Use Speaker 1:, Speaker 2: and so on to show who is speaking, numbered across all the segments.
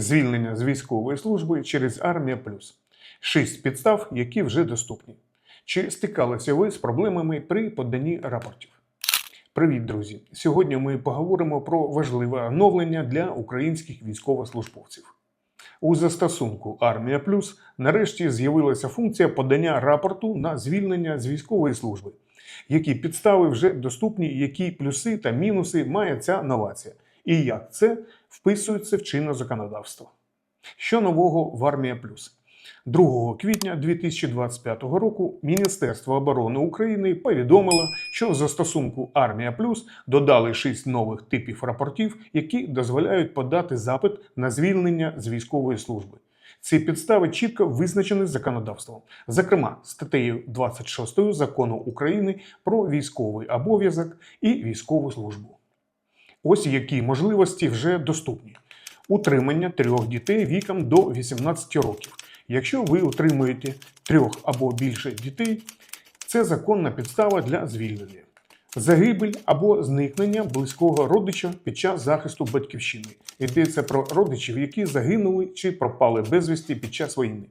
Speaker 1: Звільнення з військової служби через Армія Плюс. Шість підстав, які вже доступні. Чи стикалися ви з проблемами при поданні рапортів? Привіт, друзі! Сьогодні ми поговоримо про важливе оновлення для українських військовослужбовців. У застосунку Армія Плюс нарешті з'явилася функція подання рапорту на звільнення з військової служби. Які підстави вже доступні, які плюси та мінуси має ця новація, і як це вписується в чинне законодавство. Що нового в Армія Плюс? 2 квітня 2025 року Міністерство оборони України повідомило, що в застосунку Армія Плюс додали 6 нових типів рапортів, які дозволяють подати запит на звільнення з військової служби. Ці підстави чітко визначені законодавством, зокрема статтею 26 закону України про військовий обов'язок і військову службу. Ось які можливості вже доступні: утримання трьох дітей віком до 18 років. Якщо ви утримуєте трьох або більше дітей, це законна підстава для звільнення. Загибель або зникнення близького родича під час захисту батьківщини. Йдеться про родичів, які загинули чи пропали безвісті під час війни.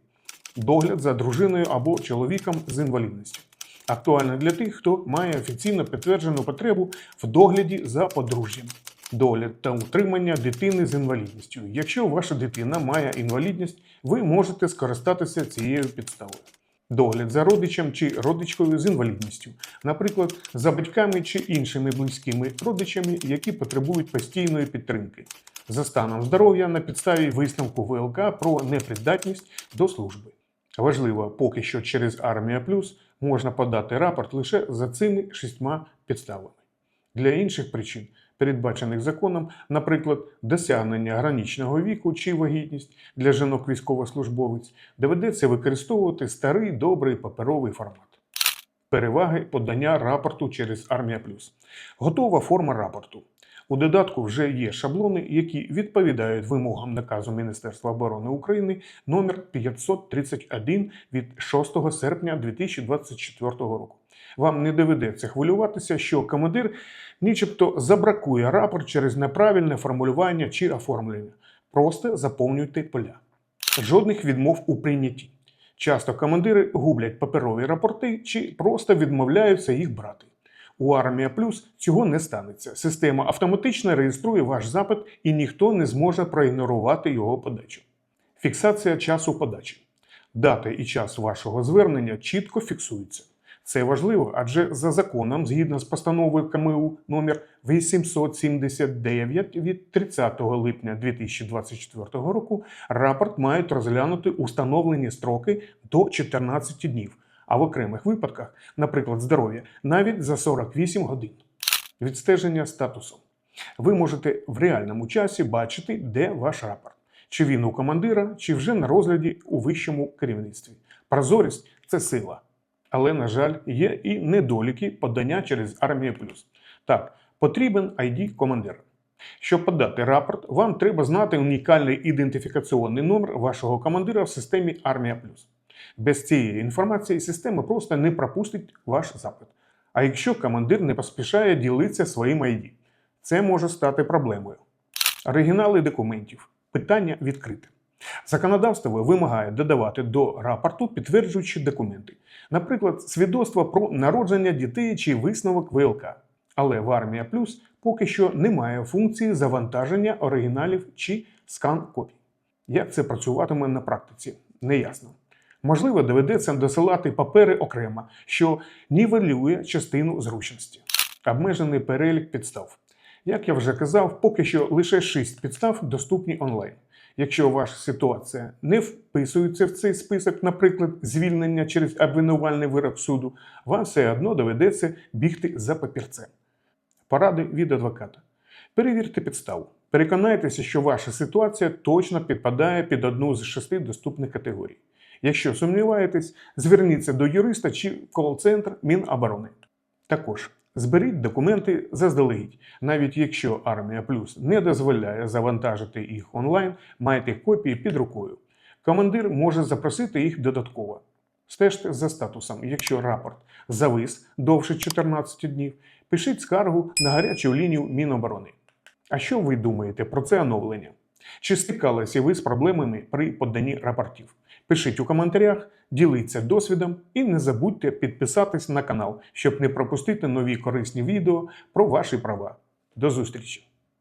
Speaker 1: Догляд за дружиною або чоловіком з інвалідністю. Актуально для тих, хто має офіційно підтверджену потребу в догляді за подружжям. Догляд та утримання дитини з інвалідністю. Якщо ваша дитина має інвалідність, ви можете скористатися цією підставою. Догляд за родичем чи родичкою з інвалідністю, наприклад, за батьками чи іншими близькими родичами, які потребують постійної підтримки, за станом здоров'я на підставі висновку ВЛК про непридатність до служби. Важливо, поки що через Армія Плюс можна подати рапорт лише за цими шістьма підставами. Для інших причин, передбачених законом, наприклад, досягнення граничного віку чи вагітність для жінок військовослужбовець, доведеться використовувати старий добрий паперовий формат. Переваги подання рапорту через Армія Плюс. Готова форма рапорту. У додатку вже є шаблони, які відповідають вимогам наказу Міністерства оборони України номер 531 від 6 серпня 2024 року. Вам не доведеться хвилюватися, що командир нічебто забракує рапорт через неправильне формулювання чи оформлення. Просто заповнюйте поля. Жодних відмов у прийнятті. Часто командири гублять паперові рапорти чи просто відмовляються їх брати. У Армія Плюс цього не станеться. Система автоматично реєструє ваш запит і ніхто не зможе проігнорувати його подачу. Фіксація часу подачі. Дата і час вашого звернення чітко фіксуються. Це важливо, адже за законом, згідно з постановою КМУ номер 879 від 30 липня 2024 року, рапорт мають розглянути установлені строки до 14 днів, а в окремих випадках, наприклад, здоров'я, навіть за 48 годин. Відстеження статусу. Ви можете в реальному часі бачити, де ваш рапорт, чи він у командира, чи вже на розгляді у вищому керівництві. Прозорість це сила. Але, на жаль, є і недоліки подання через Армія Плюс. Так, потрібен ID командира. Щоб подати рапорт, вам треба знати унікальний ідентифікаційний номер вашого командира в системі Армія Плюс. Без цієї інформації система просто не пропустить ваш запит. А якщо командир не поспішає ділитися своїм ID, це може стати проблемою. Оригінали документів. Питання відкрите. Законодавство вимагає додавати до рапорту підтверджуючі документи, наприклад, свідоцтво про народження дітей чи висновок ВЛК. Але в Армія Плюс поки що немає функції завантаження оригіналів чи скан копій. Як це працюватиме на практиці, неясно. Можливо, доведеться досилати папери окремо, що нівелює частину зручності. Обмежений перелік підстав. Як я вже казав, поки що лише 6 підстав доступні онлайн. Якщо ваша ситуація не вписується в цей список, наприклад, звільнення через обвинувальний вирок суду, вам все одно доведеться бігти за папірцем. Поради від адвоката. Перевірте підставу. Переконайтеся, що ваша ситуація точно підпадає під одну з шести доступних категорій. Якщо сумніваєтесь, зверніться до юриста чи кол-центр Міноборони. Також зберіть документи заздалегідь. Навіть якщо Армія Плюс не дозволяє завантажити їх онлайн, майте копії під рукою. Командир може запросити їх додатково. Стежте за статусом. Якщо рапорт завис довше 14 днів, пишіть скаргу на гарячу лінію Міноборони. А що ви думаєте про це оновлення? Чи стикалися ви з проблемами при поданні рапортів? Пишіть у коментарях, діліться досвідом і не забудьте підписатись на канал, щоб не пропустити нові корисні відео про ваші права. До зустрічі!